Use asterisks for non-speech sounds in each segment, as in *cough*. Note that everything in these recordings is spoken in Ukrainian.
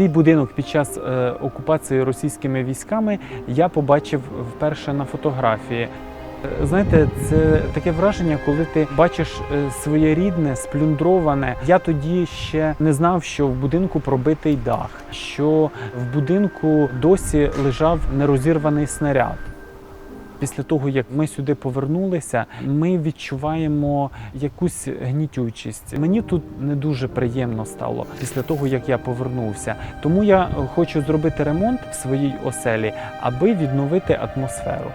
Свій будинок під час е, окупації російськими військами я побачив вперше на фотографії. Е, Знаєте, це таке враження, коли ти бачиш е, своє рідне, сплюндроване. Я тоді ще не знав, що в будинку пробитий дах, що в будинку досі лежав нерозірваний снаряд. Після того, як ми сюди повернулися, ми відчуваємо якусь гнітючість. Мені тут не дуже приємно стало після того, як я повернувся. Тому я хочу зробити ремонт в своїй оселі, аби відновити атмосферу.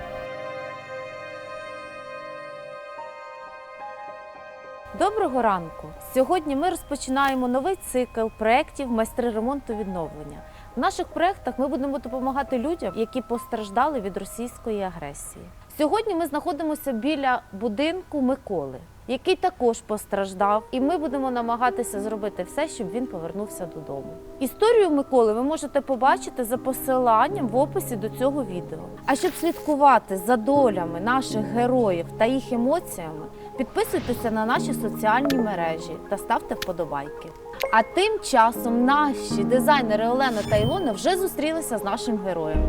Доброго ранку! Сьогодні ми розпочинаємо новий цикл проєктів майстри ремонту відновлення. В наших проєктах ми будемо допомагати людям, які постраждали від російської агресії. Сьогодні ми знаходимося біля будинку Миколи, який також постраждав, і ми будемо намагатися зробити все, щоб він повернувся додому. Історію Миколи ви можете побачити за посиланням в описі до цього відео. А щоб слідкувати за долями наших героїв та їх емоціями, підписуйтеся на наші соціальні мережі та ставте вподобайки. А тим часом наші дизайнери Олена та Ілона вже зустрілися з нашим героєм.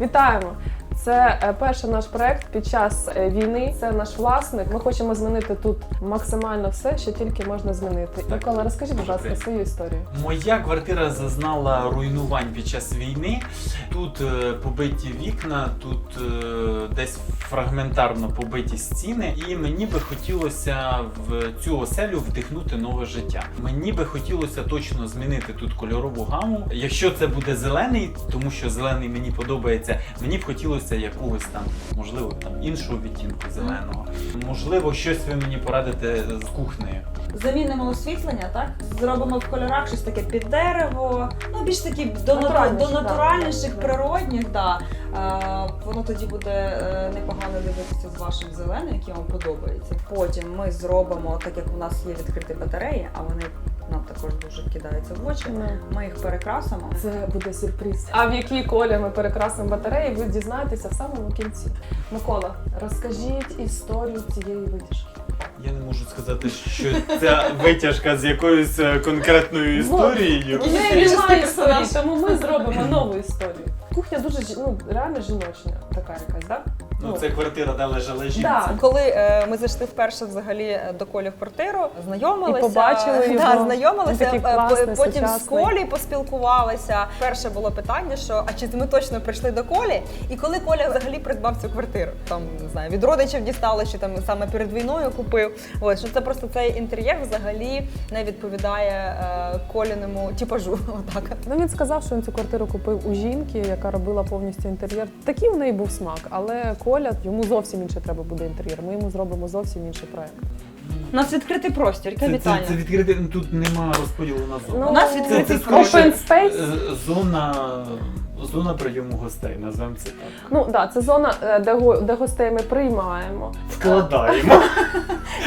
Вітаємо! Це е, перший наш проект під час е, війни. Це наш власник. Ми хочемо змінити тут максимально все, що тільки можна змінити. Так. Микола, розкажи, будь ласка, свою історію. Моя квартира зазнала руйнувань під час війни. Тут е, побиті вікна, тут десь фрагментарно побиті стіни, і мені би хотілося в цю оселю вдихнути нове життя. Мені би хотілося точно змінити тут кольорову гаму. Якщо це буде зелений, тому що зелений мені подобається, мені б хотілося якогось там, можливо, там іншого відтінку зеленого. Можливо, щось ви мені порадите з кухнею. Замінимо освітлення, так? Зробимо в кольорах щось таке під дерево, ну більш такі до, натур- Натуральніше, до да. натуральніших, Да. природних, да. Е, воно тоді буде е, непогано дивитися з вашим зеленим, який вам подобається. Потім ми зробимо, так як у нас є відкриті батареї, а вони нам також дуже кидається в очі. Ми їх перекрасимо. Це буде сюрприз. А в якій колір ми перекрасимо батареї, ви дізнаєтеся в самому кінці. Микола, розкажіть історію цієї витяжки. Я не можу сказати, що ця витяжка з якоюсь е, конкретною історією. У неї немає історії, тому ми зробимо нову історію. Кухня дуже жі- ну, реально жіночна, така якась, так? Ну, це квартира, де лежала жінка. Да. Коли е, ми зайшли вперше взагалі е, до Колі в квартиру, знайомилися, І побачили да, його. знайомилися, Він такий е, класний, по- потім з сучасний. Колі поспілкувалися. Перше було питання, що а чи ми точно прийшли до Колі? І коли Коля взагалі придбав цю квартиру, там не знаю, від родичів дістали, чи там саме перед війною купив. Ось що це просто цей інтер'єр взагалі не відповідає е, коліному типажу. *laughs* Отак. Ну він сказав, що він цю квартиру купив у жінки, яка робила повністю інтер'єр. Такий в неї був смак, але Коля йому зовсім інший треба буде інтер'єр. Ми йому зробимо зовсім інший проект. У нас відкритий простір, яка Це, це, це відкрите, ну, тут нема розподілу на зону. Ну, У нас відкритий це. Open space. е, зона, зона прийому гостей, називаємо це так. Ну да, це зона, е, де, де гостей ми приймаємо. Вкладаємо. *laughs*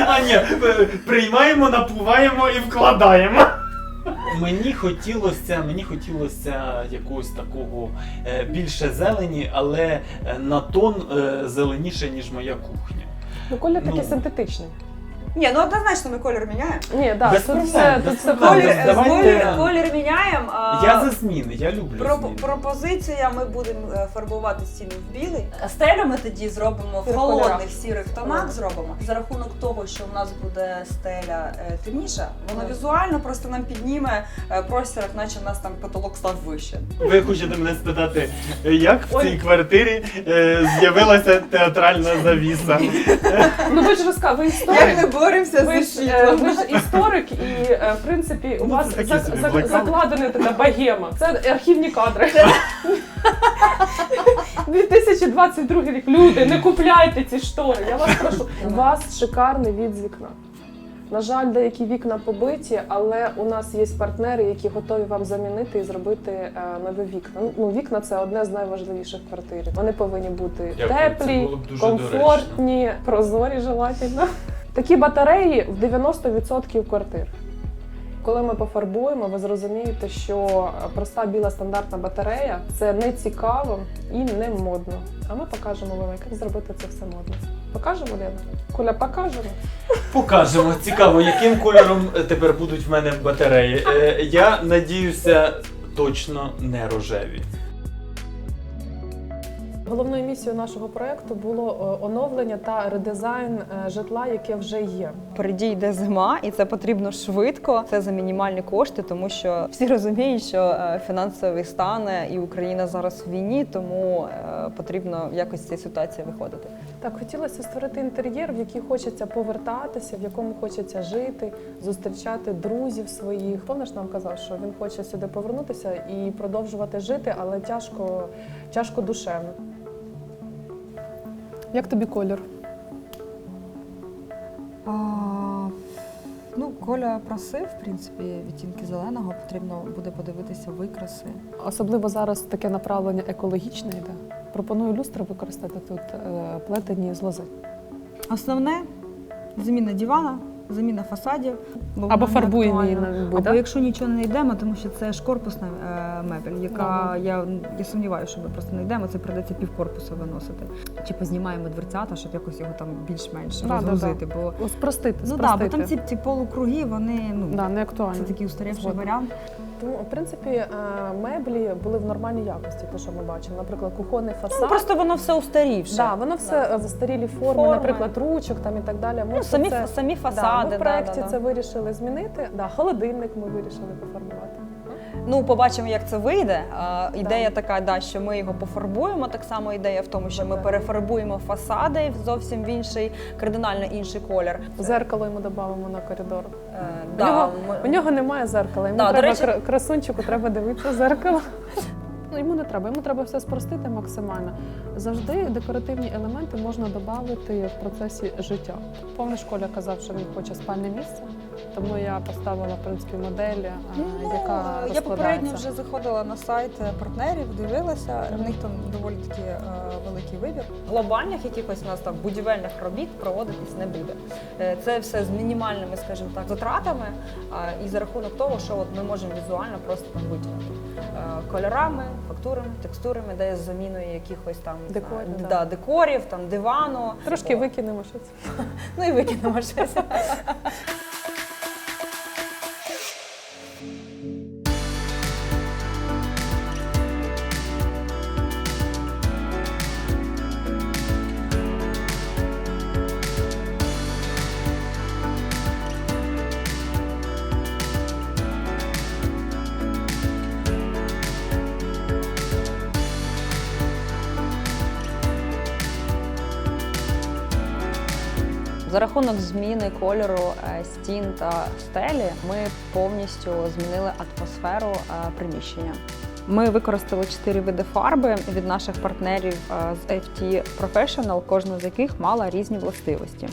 А ні, е, приймаємо, напуваємо і вкладаємо. Мені хотілося, мені хотілося якогось такого е, більше зелені, але е, на тон е, зеленіше, ніж моя кухня. Ну, колір такий Ну. симпатичний. Ні, ну однозначно ми колір міняємо. Ні, да, Без тут проблем, все, без тут все проблем. Колір, правильно. Давайте- колір, колір міняємо. а Я за зміни, я люблю Про, зміни. пропозиція, ми будемо е, фарбувати стіни в білий. Стелю ми тоді зробимо в холодних кольорах. сірих тонах. Зробимо за рахунок того, що в нас буде стеля е, темніша, воно Мгм. візуально просто нам підніме е, простір, як наче в нас там потолок став вище. Ви хочете мене спитати, як в Ой. цій квартирі е, з'явилася театральна завіса? Ну ви ж розказуєте, ви історик. Як ми боремося Ви з ж, е, ви ж історик, і е, в принципі у Ну, вас це такі за- собі за- закладена така богема. Це архівні кадри. 2022 *laughs* рік. Люди, не купляйте ці штори. Я вас прошу. У вас шикарний від з вікна. На жаль, деякі вікна побиті, але у нас є партнери, які готові вам замінити і зробити е, нові вікна. Ну, вікна це одне з найважливіших в квартирі. Вони повинні бути Дякую, теплі, комфортні, прозорі, желательно. Такі батареї в 90% квартир. Коли ми пофарбуємо, ви зрозумієте, що проста біла стандартна батарея це не цікаво і не модно. А ми покажемо вам, як зробити це все модно. Покажемо, Лена? Коля, покажемо. Покажемо. Цікаво, яким кольором е, тепер будуть в мене батареї. Е, Я надіюся, точно не рожеві. Головною місією нашого проекту було е, оновлення та редизайн е, житла, яке вже є. Впереді йде зима, і це потрібно швидко. Це за мінімальні кошти, тому що всі розуміють, що е, фінансовий стан е, і Україна зараз в війні, тому е, потрібно якось з цієї ситуації виходити. Так, хотілося створити інтер'єр, в який хочеться повертатися, в якому хочеться жити, зустрічати друзів своїх. Помниш нам казав, що він хоче сюди повернутися і продовжувати жити, але тяжко, тяжко душевно. Як тобі колір? А, ну, Коля просив, в принципі, відтінки зеленого, потрібно буде подивитися викраси. Особливо зараз таке направлення екологічне йде. Пропоную люстри використати тут е, плетені з лози. Основне заміна дивана, заміна фасадів. бо Або фарбуємо її на Або да? якщо нічого не йдемо, тому що це ж корпусна е, мебель, яка я, я сумніваюся, що ми просто не йдемо, це придеться півкорпусу виносити. Чи познімаємо дверцята, щоб якось його там більш-менш Да, да, розгрузити. Бо Спростити, ну да, бо там ці, ці полукруги, вони ну да, не актуально. це такий устарівший варіант. Тому, в принципі, е, меблі були в нормальній якості, те, що ми бачимо. Наприклад, кухонний фасад. Ну, просто воно все устарівше. да, воно все да. застарілі форми, Форми. наприклад, ручок там і так далі. Ми Ну, самі, це, самі да, фасади. ми в проєкті да, да, це да. вирішили змінити. Да, холодильник ми вирішили пофарбувати. Ну, побачимо, як це вийде. А, ідея така, да, що ми його пофарбуємо. Так само ідея в тому, що ми перефарбуємо фасади в зовсім в інший, кардинально інший колір. Зеркало йому додамо на коридор. Е, У, да, нього, ми- у нього немає зеркала. Йому Да, до треба речі- кра- красунчику, треба дивитися в зеркало. *laughs* Ну, йому не треба, йому треба все спростити максимально. Завжди декоративні елементи можна додати в процесі життя. Повний школя казав, що він хоче спальне місце, тому я поставила в принципі модель, е, Ну, яка я попередньо вже заходила на сайт е, партнерів, дивилася. В них там доволі таки е, великий вибір. Глобальних якихось у нас там будівельних робіт проводитись не буде. Це все з мінімальними, скажімо так, затратами, і за рахунок того, що от ми можемо візуально просто там витягнути кольорами, фактурами, текстурами, де з заміною якихось там Декорів, да, да. декорів, там дивану. Трошки О, викинемо щось. *laughs* Ну і викинемо щось. *laughs* За рахунок зміни кольору е, стін та стелі ми повністю змінили атмосферу е, приміщення. Ми використали чотири види фарби від наших партнерів е, з FT Professional, кожна з яких мала різні властивості.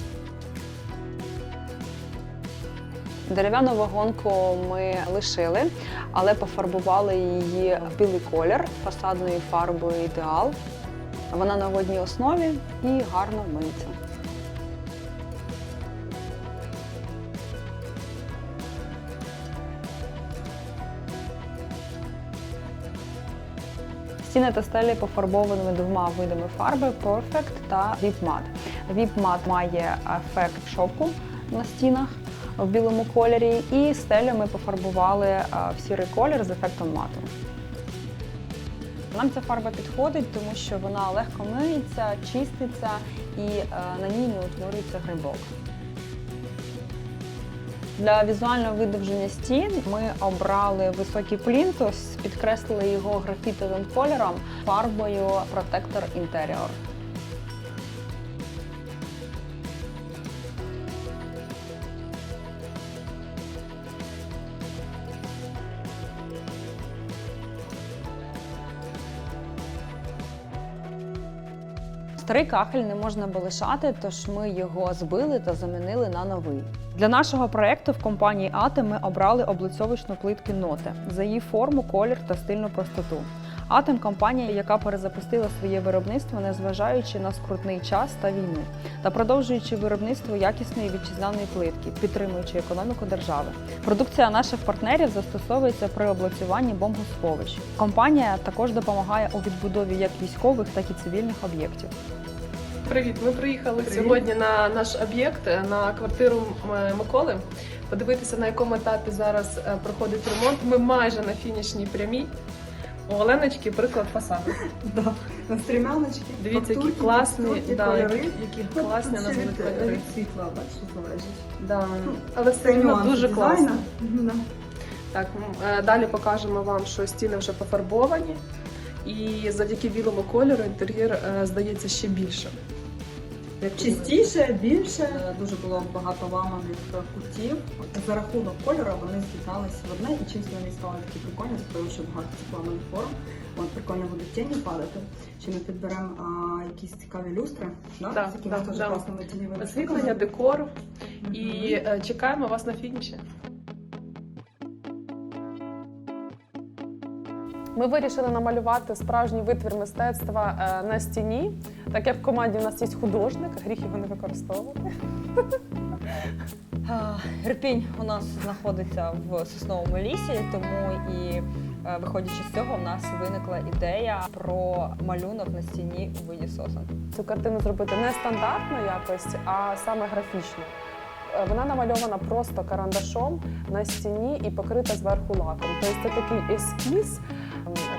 Дерев'яну вагонку ми лишили, але пофарбували її в білий колір фасадною фарбою ідеал. Вона на водній основі і гарно миється. Стіни та стелі пофарбованими двома видами фарби Perfect та Vip Matte. Vip Matte має ефект шовку на стінах в білому кольорі, і стелю ми пофарбували е, в сірий колір з ефектом мату. Нам ця фарба підходить, тому що вона легко миється, чиститься і е, на ній не утворюється грибок. Для візуального видовження стін ми обрали високий плінтус, підкреслили його графітовим кольором фарбою Protector Interior. Старий кахель не можна було лишати, тож ми його збили та замінили на новий. Для нашого проекту в компанії Ате ми обрали облицьовочну плитки ноти за її форму, колір та стильну простоту. Атом компанія, яка перезапустила своє виробництво, незважаючи на скрутний час та війну, та продовжуючи виробництво якісної вітчизняної плитки, підтримуючи економіку держави. Продукція наших партнерів застосовується при облицюванні бомбосховищ. Компанія також допомагає у відбудові як військових, так і цивільних об'єктів. Привіт, ми приїхали сьогодні на наш об'єкт на квартиру Миколи. Подивитися, на якому етапі зараз е, проходить ремонт. Ми майже на фінішній прямій. У Оленочки приклад фасаду. Да, на стрімяночки. Дивіться, які класні, да, які, які класні у нас будуть кольори. світла, бачиш, залежить. Да. Але все одно дуже класно. Так, е, далі покажемо вам, що стіни вже пофарбовані, і завдяки білому кольору інтер'єр е, здається ще більше. Чистіше, більше. Дуже було багато ламаних кутів. За рахунок кольору вони з'єдналися в одне, і чимось вони стали такі прикольні, тому що багато цих ламаних форм. От прикольно буде тіні падати. Чи ми підберемо а, якісь цікаві люстри? Да? Да, З да, дуже да. класними Освітлення, декор і е, чекаємо вас на фініші. Ми вирішили намалювати справжній витвір мистецтва е, на стіні. Так як в команді у нас є художник, гріх його не використовувати. А, Ірпінь у нас знаходиться в сосновому лісі, тому і е, виходячи з цього, в нас виникла ідея про малюнок на стіні у виді сосен. Цю картину зробити не стандартно якось, а саме графічно. Е, Вона намальована просто карандашом на стіні і покрита зверху лаком. Тобто це такий ескіз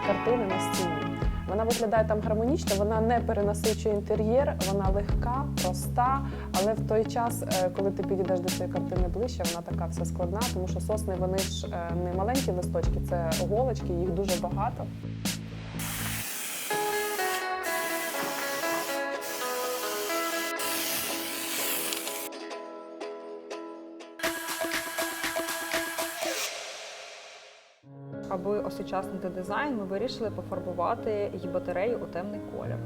картини на стіні. Вона виглядає там гармонічно, вона не перенасичує інтер'єр, вона легка, проста, але в той час, е, коли ти підійдеш до цієї картини ближче, вона така вся складна, тому що сосни вони ж е, не маленькі листочки, це голочки, їх дуже багато. Осучаснити дизайн, ми вирішили пофарбувати її батарею у темний колір.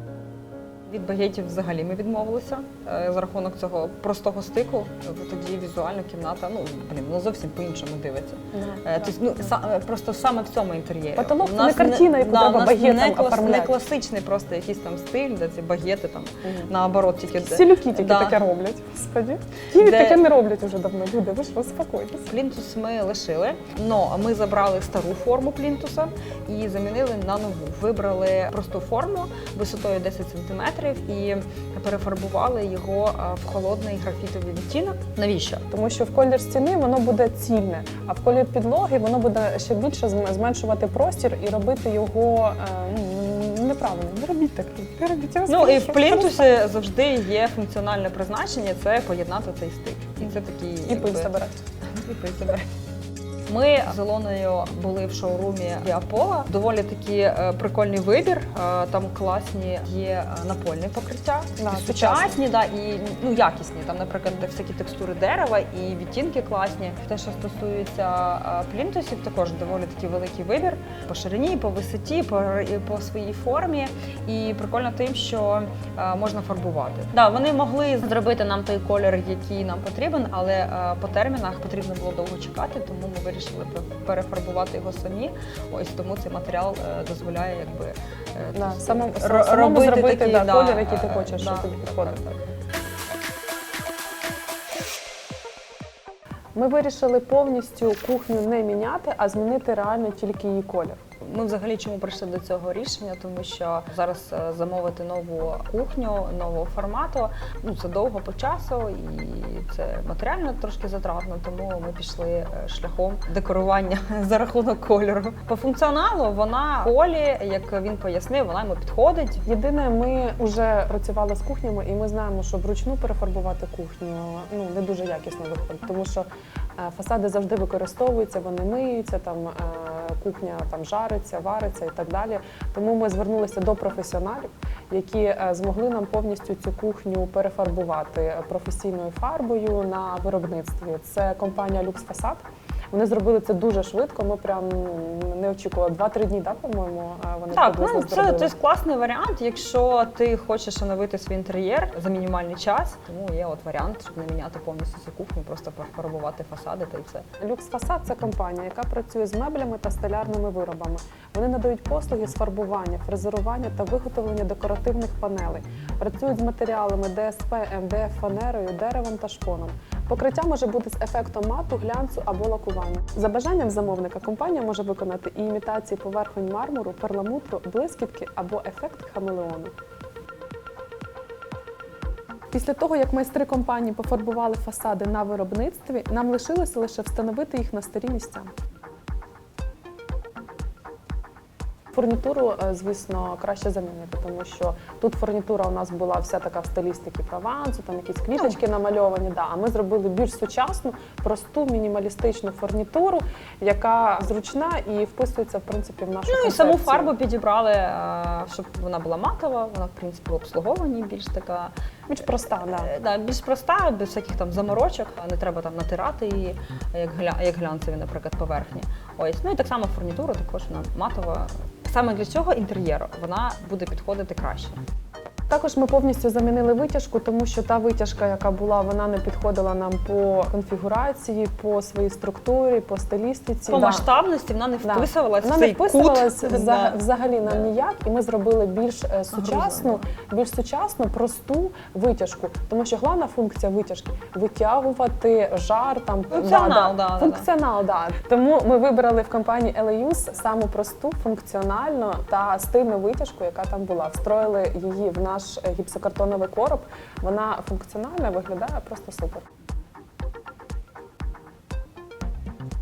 Від багетів взагалі ми відмовилися е, за рахунок цього простого стику. е, Тоді візуально кімната ну блін, ну зовсім по-іншому дивиться. Е, Тобто, ну е, просто саме в цьому інтер'єрі. Потолок це не картина, яку да, треба багетом не, клас- оформляти. не класичний просто якийсь там стиль, де ці багети там наоборот тільки Сілюки тільки Да. таке роблять. Господі. Києві Де- таке не роблять уже давно. Люди, ви ж успокойтесь. Плінтус ми лишили, але ми забрали стару форму плінтуса і замінили на нову. Вибрали просту форму висотою 10 см і перефарбували його в холодний графітовий відтінок. Навіщо? Тому що в колір стіни воно буде цільне, а в колір підлоги воно буде ще більше зменшувати простір і робити його е, ну, неправильно. Не робіть так. Не робіть. я Ну і в плінтусі завжди є функціональне призначення це поєднати цей стиль. І це такий І пиль забирати. *laughs* і пиль забирати. Ми з Ілоною були в шоурумі Діапола. Доволі такий е, прикольний вибір. Е, там класні є е, напольні покриття, Да, сучасні. да, і ну якісні. Там, наприклад, всякі текстури дерева і відтінки класні. Те, що стосується плінтусів, також доволі такий великий вибір по ширині, по висоті, по, по своїй формі. І прикольно тим, що можна фарбувати. Да, вони могли зробити нам той колір, який нам потрібен, але по термінах потрібно було довго чекати, тому ми вирішили пе- перефарбувати його самі. Ось тому цей матеріал е, дозволяє якби е, Да, тобто, самому- самому робити зробити, такий, да, колір, який ти хочеш, хочеш, щоб тобі так, підходив. так, так. Ми вирішили повністю кухню не міняти, а змінити реально тільки її колір. Ми взагалі чому прийшли до цього рішення? Тому що зараз е, замовити нову кухню нового формату ну це довго по часу і це матеріально трошки затратно. Тому ми пішли е, шляхом декорування *laughs* за рахунок кольору. По функціоналу вона колі, як він пояснив, вона йому підходить. Єдине, ми вже працювали з кухнями, і ми знаємо, що вручну перефарбувати кухню ну не дуже якісно виходить, тому що фасади завжди використовуються, вони миються, там е, кухня там жариться, вариться і так далі. Тому ми звернулися до професіоналів, які е, змогли нам повністю цю кухню перефарбувати професійною фарбою на виробництві. Це компанія Люкс Фасад. Вони зробили це дуже швидко. Ми прям не очікували. Два-три дні, так, по-моєму, вони Так, ну це, це класний варіант, якщо ти хочеш оновити свій інтер'єр за мінімальний час. Тому є от варіант, щоб не міняти повністю цю кухню, просто пофарбувати фасади та й все. Люкс Фасад це компанія, яка працює з меблями та столярними виробами. Вони надають послуги з фарбування, фрезерування та виготовлення декоративних панелей. Працюють з матеріалами ДСП, МДФ, фанерою, деревом та шпоном. Покриття може бути з ефектом мату, глянцю або лакування. За бажанням замовника компанія може виконати і імітації поверхонь мармуру, перламутру, блискітки або ефект хамелеону. Після того, як майстри компанії пофарбували фасади на виробництві, нам лишилося лише встановити їх на старі місця. Фурнітуру, е, звісно, краще замінити, тому що тут фурнітура у нас була вся така в стилістикі провансу, там якісь квіточки намальовані. Да. А ми зробили більш сучасну, просту, мінімалістичну фурнітуру, яка зручна і вписується в принципі в нашу Ну і концепцію. саму фарбу підібрали, е, щоб вона була матова, вона в принципі в обслуговуванні більш така більш проста, да. е, да, більш проста, без всяких там заморочок, не треба там натирати її, як гля, як глянцеві, наприклад, поверхні. Ось ну і так само фурнітура також вона матова. Саме для цього інтер'єру вона буде підходити краще. Також ми повністю замінили витяжку, тому що та витяжка, яка була, вона не підходила нам по конфігурації, по своїй структурі, по стилістиці. По Да. масштабності вона не Да. вписувалась Вона не цей вписувалась кут. *laughs* вза- Да. взагалі нам ніяк, і ми зробили більш е, сучасну, більш сучасну, просту витяжку. Тому що головна функція витяжки витягувати жар там Функціонал, да, да, да. функціонал, да. Тому ми вибрали в компанії Eleus саму просту, функціональну та стильну витяжку, яка там була. Встроїли її в наш е, гіпсокартоновий короб. Вона функціональна, виглядає просто супер.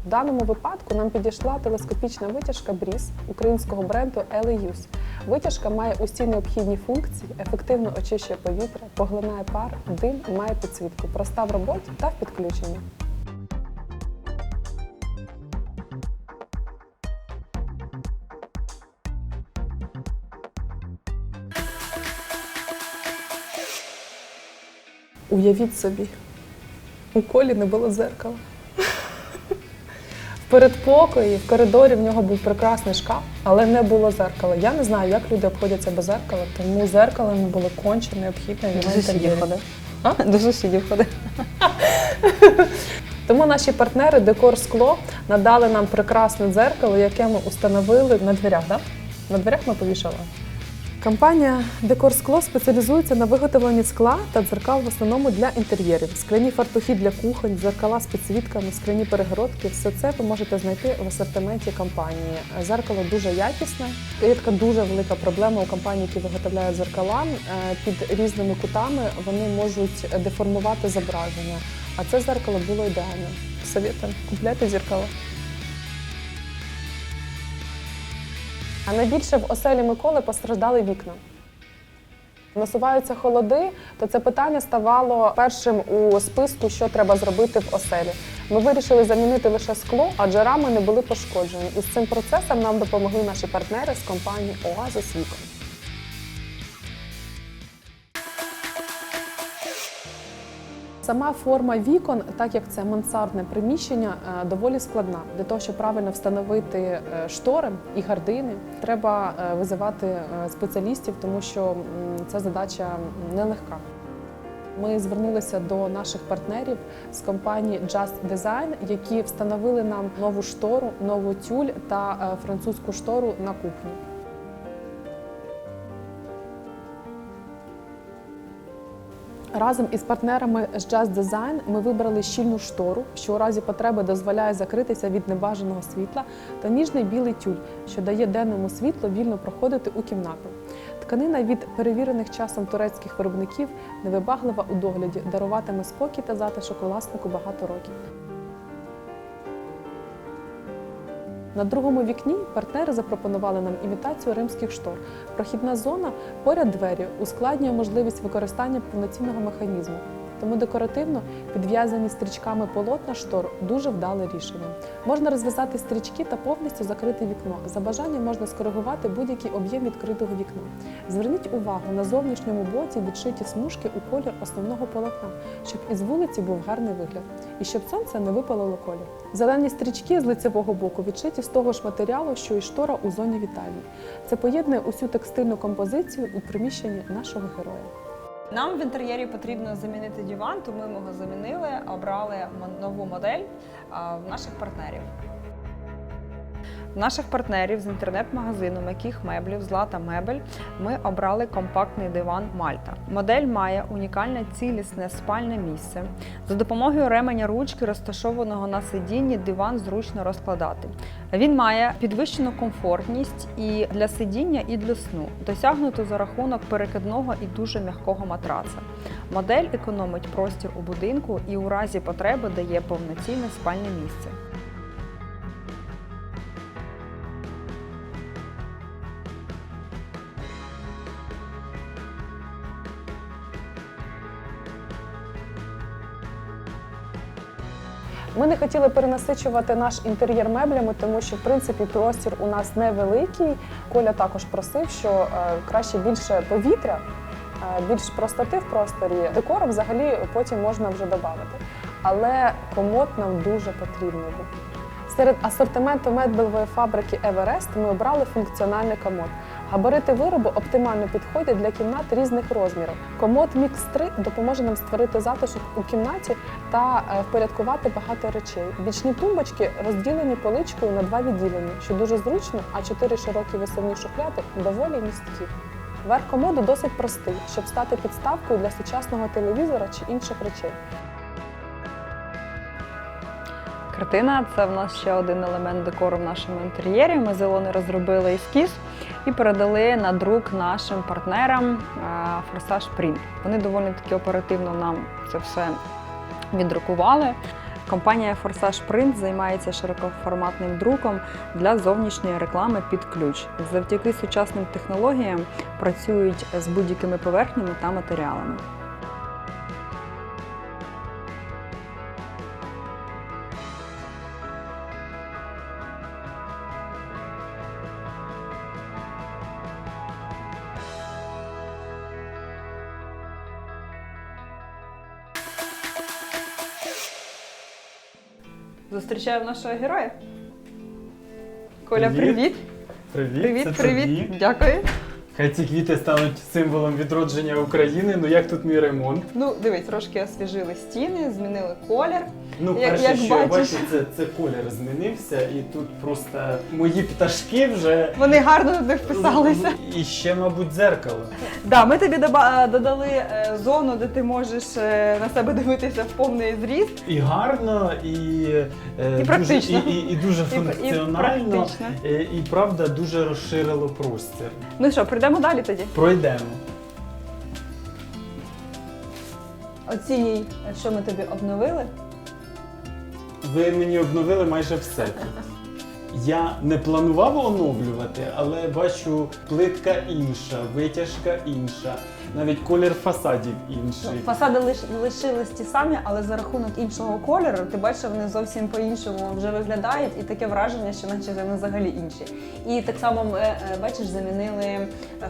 В даному випадку нам підійшла телескопічна витяжка Бріз українського бренду Eleus. Витяжка має усі необхідні функції, ефективно очищує повітря, поглинає пар, дим має підсвітку. Проста в роботі та в підключенні. Уявіть собі, у колі не було зеркала. В передпокої, в коридорі в нього був прекрасний шкаф, але не було зеркала. Я не знаю, як люди обходяться без зеркала, тому зеркало йому було конче необхідне в До його сусідів інтер'єрі. А? *laughs* До сусідів ходив. *laughs* Тому наші партнери Декор Скло надали нам прекрасне дзеркало, яке ми установили на дверях. Да? На дверях ми повішали. Компанія Декор Скло спеціалізується на виготовленні скла та дзеркал в основному для інтер'єрів. Скляні фартухи для кухонь, дзеркала з підсвітками, скляні перегородки. Все це ви можете знайти в асортименті компанії. Зеркало дуже якісне. Є така дуже велика проблема у компаній, які виготовляють зеркала. Е, Під різними кутами вони можуть деформувати зображення. А це зеркало було ідеальним. Совєтом купляйте зеркало. А найбільше в оселі Миколи постраждали вікна. Насуваються холоди, то це питання ставало першим у списку, що треба зробити в оселі. Ми вирішили замінити лише скло, адже рами не були пошкоджені. І з цим процесом нам допомогли наші партнери з компанії Оазис Вікон. Сама форма вікон, так як це мансардне приміщення, е, доволі складна. Для того, щоб правильно встановити е, штори і гардини, треба е, визивати спеціалістів, тому що ця задача нелегка. Ми звернулися до наших партнерів з компанії Just Design, які встановили нам нову штору, нову тюль та французьку штору на кухню. Разом із партнерами з Just Design ми вибрали щільну штору, що у разі потреби дозволяє закритися від небажаного світла, та ніжний білий тюль, що дає денному світлу вільно проходити у кімнату. Тканина від перевірених часом турецьких виробників невибаглива у догляді, даруватиме спокій та затишок власнику багато років. На другому вікні партнери запропонували нам імітацію римських штор. Прохідна зона поряд двері ускладнює можливість використання повноцінного механізму. Тому декоративно підв'язані стрічками полотна штор дуже вдале рішення. Можна розв'язати стрічки та повністю закрити вікно. За бажанням можна скоригувати будь-який об'єм відкритого вікна. Зверніть увагу на зовнішньому боці відшиті смужки у колір основного полотна, щоб із вулиці був гарний вигляд і щоб сонце не випалило колір. Зелені стрічки з лицевого боку відшиті з того ж матеріалу, що і штора у зоні вітальні. Це поєднує усю текстильну композицію у приміщенні нашого героя. Нам в інтер'єрі потрібно замінити диван, тому ми його замінили, обрали нову модель в наших партнерів. Наших партнерів з інтернет-магазину м'яких меблів Злата Мебель ми обрали компактний диван Мальта. Модель має унікальне цілісне спальне місце. За допомогою ременя ручки, розташованого на сидінні, диван зручно розкладати. Він має підвищену комфортність і для сидіння, і для сну, досягнуту за рахунок перекидного і дуже м'якого матраца. Модель економить простір у будинку і у разі потреби дає повноцінне спальне місце. Ми не хотіли перенасичувати наш інтер'єр меблями, тому що в принципі простір у нас невеликий. Коля також просив, що е, краще більше повітря, е, більш простоти в просторі. Декор взагалі потім можна вже додати. Але комод нам дуже потрібний був. Серед асортименту меблевої фабрики Еверест ми обрали функціональний комод. Габарити виробу оптимально підходять для кімнат різних розмірів. Комод Mix 3 допоможе нам створити затишок у кімнаті та е, впорядкувати багато речей. Бічні тумбочки розділені поличкою на два відділення, що дуже зручно, а чотири широкі висувні шухляди доволі місткі. Верх комоду досить простий, щоб стати підставкою для сучасного телевізора чи інших речей. Картина це в нас ще один елемент декору в нашому інтер'єрі. Ми з Ілоною розробили ескіз і передали на друк нашим партнерам Форсаж Print. Вони доволі таки оперативно нам це все віддрукували. Компанія Форсаж Print займається широкоформатним друком для зовнішньої реклами під ключ. Завдяки сучасним технологіям працюють з будь-якими поверхнями та матеріалами. Зустрічаємо нашого героя. Коля, Привіт. привіт! Привіт, це привіт! тобі. Дякую. Хай ці квіти стануть символом відродження України. Ну як тут мій ремонт? Ну, дивись, трошки освіжили стіни, змінили колір. Ну, Як- перше, як що я бачиш. бачу, це, це колір змінився, і тут просто мої пташки вже Вони гарно туди вписалися. І ще, мабуть, дзеркало. Да, ми тобі доба- додали е, зону, де ти можеш е, на себе дивитися в повний зріст. І гарно, і, е, І. Дуже, і, і, і дуже І- і функціонально, практично. і, і правда дуже розширило простір. Ну що, прийдемо далі тоді. Пройдемо. Оцінюй, що ми тобі обновили. Ви мені обновили майже все. Я не планував оновлювати, але бачу, плитка інша, витяжка інша, навіть колір фасадів інший. Фасади лиш, лишились ті самі, але за рахунок іншого кольору, ти бачиш, вони зовсім по-іншому вже виглядають, і таке враження, що наче вони взагалі інші. І так само е, бачиш, замінили е,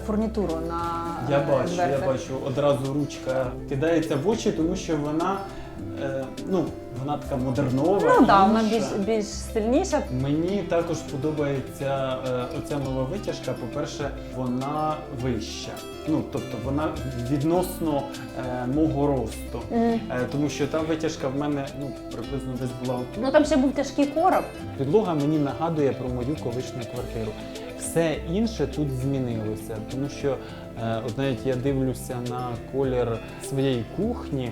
фурнітуру на Я е, бачу, я бачу, одразу ручка кидається в очі, тому що вона, е, ну, вона така модернова. Ну так, вона більш, більш сильніша. Мені також подобається е, оця нова витяжка. По-перше, вона вища. Ну, тобто вона відносно е, мого росту. Е, тому що та витяжка в мене ну, приблизно десь була. отут. Ну там ще був тяжкий короб. Підлога мені нагадує про мою колишню квартиру. Все інше тут змінилося, тому що е, от навіть я дивлюся на колір своєї кухні.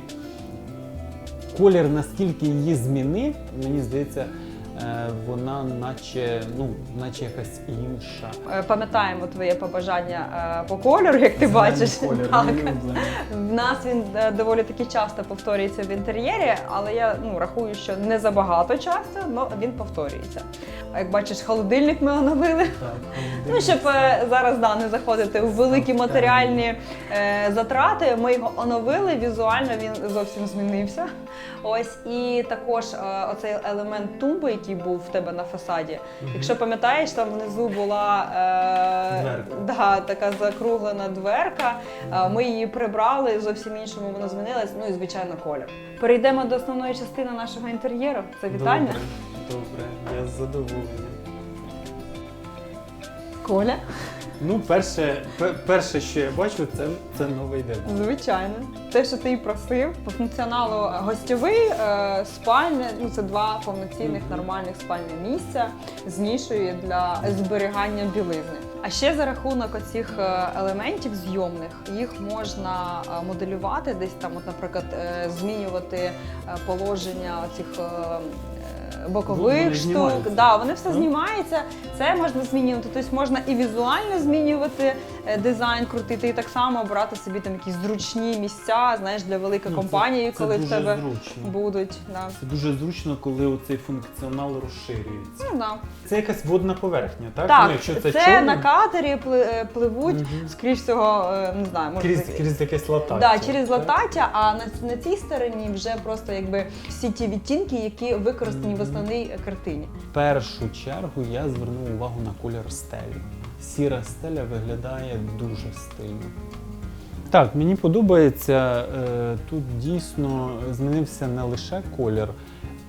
Колір наскільки її змінив, мені здається, вона наче, ну, наче якась інша. Е, Пам'ятаємо твоє побажання е, по кольору, як ти бачиш. Колір, Так. *laughs* В нас він е, доволі таки часто повторюється в інтер'єрі, але я ну, рахую, що не забагато часто, але він повторюється. А як бачиш, холодильник ми оновили. Так, Ну, щоб е, зараз да, не заходити в великі матеріальні е, затрати, ми його оновили. Візуально він зовсім змінився. Ось і також е, оцей елемент тумби, який був в тебе на фасаді. Якщо пам'ятаєш, там внизу була е, да, така закруглена дверка. Е, Ми її прибрали, зовсім іншому воно змінилось. Ну і звичайно, колір. Перейдемо до основної частини нашого інтер'єру. Це вітальня. Добре, добре, я задоволений. Коля. Ну, перше, пе- перше, що я бачу, це, це новий диван. Звичайно, те, що ти і просив, по функціоналу гостьовий, е, спальня, ну це два повноцінних нормальних спальних місця з нішою для зберігання білизни. А ще за рахунок оцих е, елементів зйомних їх можна е, моделювати, десь там, от, наприклад, е, змінювати е, положення цих. Бокових Вони штук, да, вони все Ну. знімається. Це можна змінювати. Тобто можна і візуально змінювати дизайн, крутити, і так само обрати собі там якісь зручні місця, знаєш, для великої Ну, компанії, це коли в дуже тебе зручно. будуть. Да. Це дуже зручно, коли оцей функціонал розширюється. Ну, да. Це якась водна поверхня, так? Так, ну, якщо це, це, чорне, на катері пли- е, пливуть, Мгм. скоріш всього, е, не знаю, може крізь, крізь якесь латаття. Да, через так? латаття, а на, на цій стороні вже просто якби всі ті відтінки, які використані в основній картині. В першу чергу я звернув увагу на колір стелі. Сіра стеля виглядає дуже стильно. Так, мені подобається. е, Тут дійсно змінився не лише колір,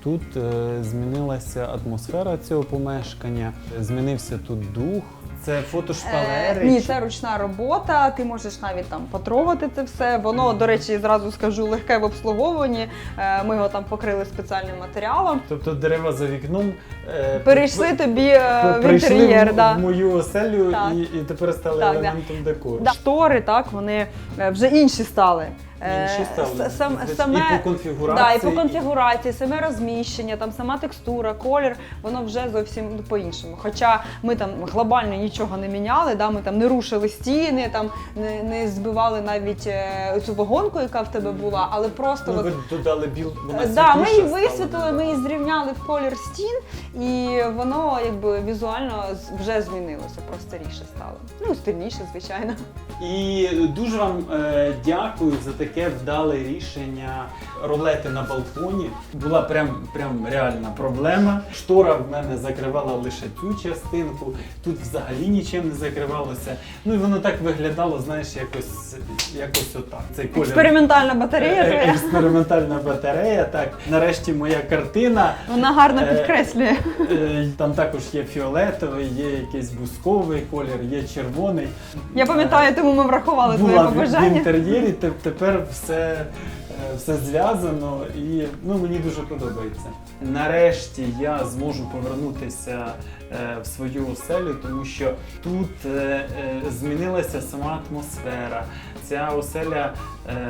тут е, змінилася атмосфера цього помешкання, змінився тут дух. Це фотошпалери. Е, ні, це ручна робота. Ти можеш навіть там потрогати це все. Воно, до речі, зразу скажу, легке в обслуговуванні. Е, Ми його там покрили спеціальним матеріалом. Тобто дерева за вікном е, Перейшли тобі е, в інтер'єр. в, да. в мою оселю Так. і, і тепер стали Так, да. елементом декору. Да. Штори, так, вони вже інші стали. Е, Інші стали. сам- саме, і по конфігурації. Да, і по конфігурації, саме розміщення, там сама текстура, колір, воно вже зовсім ну, по-іншому. Хоча ми там глобально нічого не міняли, да, ми там не рушили стіни, там не, не збивали навіть е, цю вагонку, яка в тебе була, але просто Ну, от, ви додали біл, вона Да, ми її світліша стала, висвітлили, ми її зрівняли в колір стін, і воно якби візуально з- вже змінилося, просторіше стало. Ну, стильніше, звичайно. І дуже вам е, дякую за таке вдале рішення ролети на балконі. Була прям, прям реальна проблема. Штора в мене закривала лише цю частинку, тут взагалі нічим не закривалося. Ну і воно так виглядало, знаєш, якось, якось отак. Цей колір. Експериментальна батарея Е, твоя. Експериментальна батарея. Так, нарешті моя картина. Вона гарно Е, підкреслює. Е, Там також є фіолетовий, є якийсь бусковий колір, є червоний. Я пам'ятаю, тому ми врахували твоє Була в- в інтер'єрі, тепер все, е, все зв'язано і ну, мені дуже подобається. Нарешті я зможу повернутися е, в свою оселю, тому що тут е, змінилася сама атмосфера. Ця оселя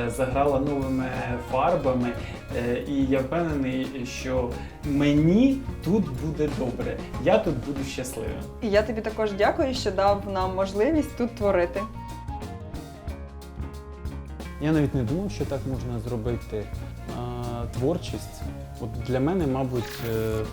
заграла новими фарбами, і я впевнений, що мені тут буде добре. Я тут буду щасливим. І я тобі також дякую, що дав нам можливість тут творити. Я навіть не думав, що так можна зробити творчість. От для мене, мабуть, е, е,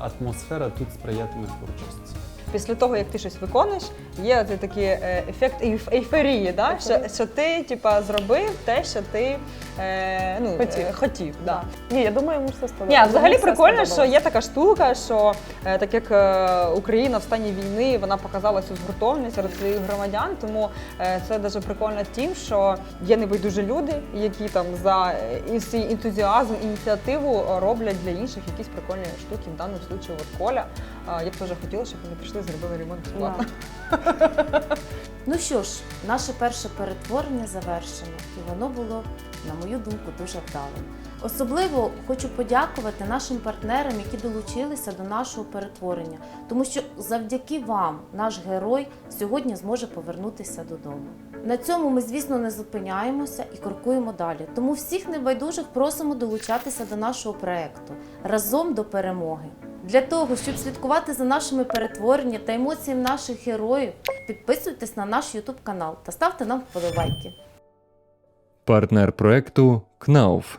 атмосфера тут сприятиме творчості. Після того, як ти щось виконуєш, є такий е, ефект ейф- ейфорії, да? що, що ти типа, зробив те, що ти е, ну, Хотів. е, хотів да. Ні, я думаю, йому все Ні, сподобалося. а взагалі все прикольно, що є така штука, що е, так як е, Україна в стані війни, вона показала цю згуртованість серед своїх громадян. Тому е, це дуже прикольно тим, що є небайдужі люди, які там за е, свій ентузіазм, ініціативу роблять для інших якісь прикольні штуки. В даному випадку от Коля. Е, Я б теж хотіла, щоб вони прийшли, зробили ремонт безплатно. *laughs* Ну що ж, наше перше перетворення завершено, і воно було, на мою думку, дуже вдалим. Особливо хочу подякувати нашим партнерам, які долучилися до нашого перетворення, тому що завдяки вам наш герой сьогодні зможе повернутися додому. На цьому ми, звісно, не зупиняємося і крокуємо далі. Тому всіх небайдужих просимо долучатися до нашого проекту разом до перемоги. Для того, щоб слідкувати за нашими перетвореннями та емоціями наших героїв, підписуйтесь на наш YouTube канал та ставте нам вподобайки. Партнер проекту КНАУФ.